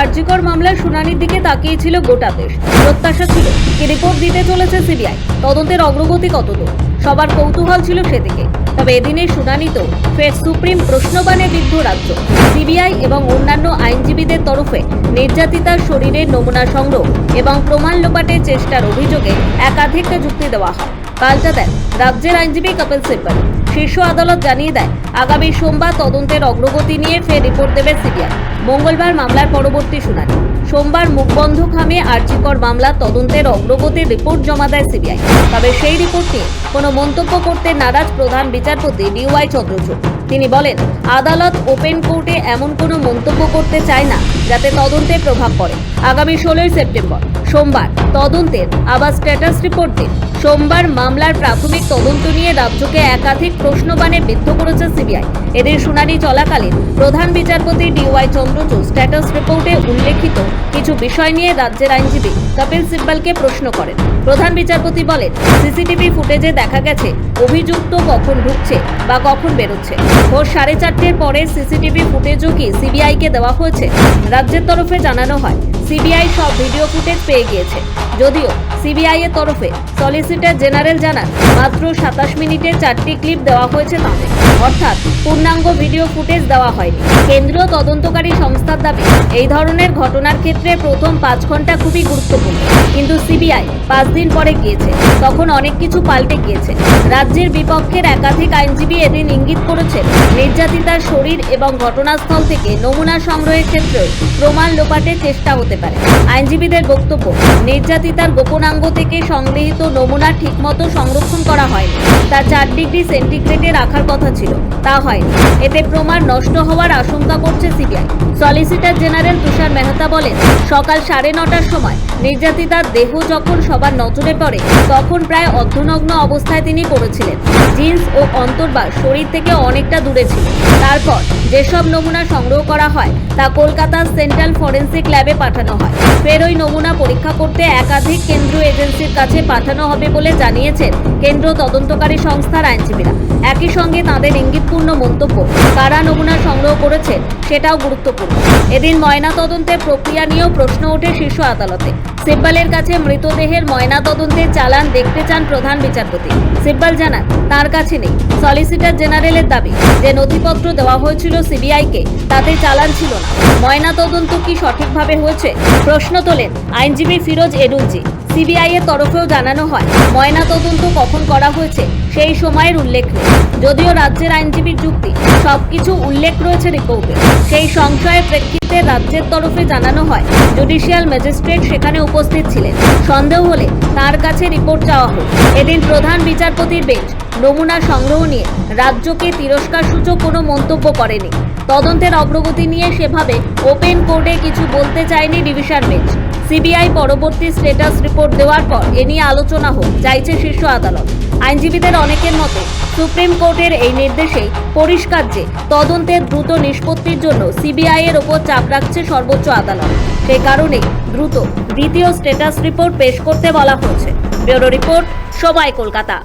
আরজিকর মামলার শুনানির দিকে তাকিয়েছিল গোটা দেশ। প্রত্যাশা ছিল কি রিপোর্ট দিতে চলেছে সিবিআই। তদন্তের অগ্রগতি কতদূর? সবার কৌতূহল ছিল সেদিকে। তবে এদিনের শুনানিতেও ফের সুপ্রিম প্রশ্নবাণে বিদ্ধ রাজ্য। সিবিআই এবং অন্যান্য আইনজীবীদের তরফে নির্যাতিতার শরীরের নমুনা সংগ্রহ এবং প্রমাণ লোপাটের চেষ্টার অভিযোগে একাধিক যুক্তি দেওয়া হয়। পাল্টা দেন রাজ্যের আইনজীবী কপিল সিব্বল শীর্ষ আদালত জানিয়ে দেয়, আগামী সোমবার তদন্তের অগ্রগতি নিয়ে ফের রিপোর্ট দেবে সিবিআই। মঙ্গলবার মামলার পরবর্তী শুনানি। সোমবার মুখবন্ধ খামে আর্জিকর মামলা তদন্তের অগ্রগতির রিপোর্ট জমা দেয় সিবিআই। তবে সেই রিপোর্ট নিয়ে কোনো মন্তব্য করতে নারাজ প্রধান বিচারপতি ডিওয়াই চন্দ্রচূড়। তিনি বলেন, আদালত ওপেন কোর্টে এমন কোনো মন্তব্য করতে চায় না, যাতে তদন্তে প্রভাব পড়ে। আগামী ষোলোই সেপ্টেম্বর, সোমবার তদন্তের আবার স্ট্যাটাস রিপোর্ট দিন। সোমবার মামলার প্রাথমিক তদন্ত নিয়ে রাজ্যকে একাধিক প্রশ্নবাণে বিদ্ধ করেছে সিবিআই। এদের শুনানি চলাকালীন প্রধান বিচারপতি ডিওয়াই চন্দ্রচূড় স্ট্যাটাস রিপোর্টে উল্লেখিত কিছু বিষয় নিয়ে রাজ্যের আইনজীবী কপিল সিব্বলকে প্রশ্ন করেন। প্রধান বিচারপতি বলেন, সিসিটিভি ফুটেজে দেখা গেছে, অভিযুক্ত কখন ঢুকছে বা কখন বেরোচ্ছে। ভোর সাড়ে চারটের পরে সিসিটিভি ফুটেজও কি সিবিআইকে দেওয়া হয়েছে? রাজ্যের তরফে জানানো হয়, সিবিআই সব ভিডিও ফুটেজ পেয়ে গিয়েছে। যদিও সিবিআই এর তরফে সলিসিটর জেনারেল জানান, মাত্র সাতাশ মিনিটে চারটি ক্লিপ দেওয়া হয়েছে তাদের। অর্থাৎ পূর্ণাঙ্গ ভিডিও ফুটেজ দেওয়া হয়নি। কেন্দ্রীয় তদন্তকারী সংস্থার দাবি, এই ধরনের ঘটনার ক্ষেত্রে প্রথম পাঁচ ঘণ্টা খুবই গুরুত্বপূর্ণ। কিন্তু সিবিআই পাঁচ দিন পরে গিয়েছে, তখন অনেক কিছু পাল্টে গিয়েছে। রাজ্যের বিপক্ষের একাধিক আইনজীবী এদিন ইঙ্গিত করেছেন, নির্যাতিতার শরীর এবং ঘটনাস্থল থেকে নমুনা সংগ্রহের ক্ষেত্রেও প্রমাণ লোপাটের চেষ্টা হতে পারে। আইনজীবীদের বক্তব্য, নির্যাতিতার গোপনাঙ্গ থেকে সংগৃহীত নমুনা ঠিকমতো সংরক্ষণ করা হয়নি। তা চার ডিগ্রি সেন্টিগ্রেডে রাখার কথা ছিল। তা হয়নি। এতে প্রমাণ নষ্ট হওয়ার আশঙ্কা করছে CBI. Solicitor general Tushar Mehta বলেন, সকাল সাড়ে নটার সময় নির্যাতিতার দেহ যখন সবার নজরে পড়ে, তখন প্রায় অর্ধনগ্ন অবস্থায় তিনি পড়েছিলেন। জিন্স ও অন্তর্বাস শরীর থেকে অনেকটা দূরে ছিল। তারপর যেসব নমুনা সংগ্রহ করা হয়, তা কলকাতার সেন্ট্রাল ফরেন্সিক ল্যাবে পাঠানো হয়। ফের ওই নমুনা পরীক্ষা করতে একাধিক কেন্দ্রীয় এজেন্সির কাছে পাঠানো হবে বলে জানিয়েছেন কেন্দ্র তদন্তকারী সংস্থার আইনজীবীরা। একই সঙ্গে তাদের ইঙ্গিতপূর্ণ মন্তব্য, কারা নমুনা সংগ্রহ করেছেন সেটাও গুরুত্বপূর্ণ। এদিন ময়না তদন্তের প্রক্রিয়া নিয়েও প্রশ্ন ওঠে শীর্ষ আদালতে। সিব্বালের কাছে মৃতদেহের ময়না তদন্তের চালান দেখতে চান প্রধান বিচারপতি। সিব্বাল জানান, তার কাছে নেই। সলিসিটর জেনারেলের দাবি, যে নথিপত্র দেওয়া হয়েছিল সিবিআইকে, তাতে চালান ছিল না। ময়না তদন্ত কি সঠিকভাবে হয়েছে? প্রশ্ন তোলেন আইনজীবী ফিরোজ এডুলজি সিবিআই এর তরফেও জানানো হয়, ময়না তদন্ত কখন করা হয়েছে, সেই সময়ের উল্লেখ নেই। যদিও রাজ্যের আইনজীবীর যুক্তি, সবকিছু উল্লেখ রয়েছে রিপোর্টে। সেই সংশয়ের প্রেক্ষিতে রাজ্যের তরফে জানানো হয়, জুডিশিয়াল ম্যাজিস্ট্রেট সেখানে উপস্থিত ছিলেন। সন্দেহ হলে তার কাছে রিপোর্ট চাওয়া হোক। এদিন প্রধান বিচারপতির বেঞ্চ নমুনা সংগ্রহ নিয়ে রাজ্যকে তিরস্কার সূচক কোনো মন্তব্য করেনি। তদন্তের অগ্রগতি নিয়ে সেভাবে ওপেন কোর্টে কিছু বলতে চায়নি ডিভিশন বেঞ্চ। সিবিআই পরবর্তী স্ট্যাটাস রিপোর্ট দেওয়ার পর এ নিয়ে আলোচনা হোক, চাইছে শীর্ষ আদালত। আইনজীবীদের অনেকের মতে, সুপ্রিম কোর্টের এই নির্দেশেই পরিষ্কার যে তদন্তের দ্রুত নিষ্পত্তির জন্য সিবিআই এর ওপর চাপ রাখছে সর্বোচ্চ আদালত। সে কারণে দ্রুত দ্বিতীয় স্ট্যাটাস রিপোর্ট পেশ করতে বলা হয়েছে ব্যুরো রিপোর্ট সবাই কলকাতা।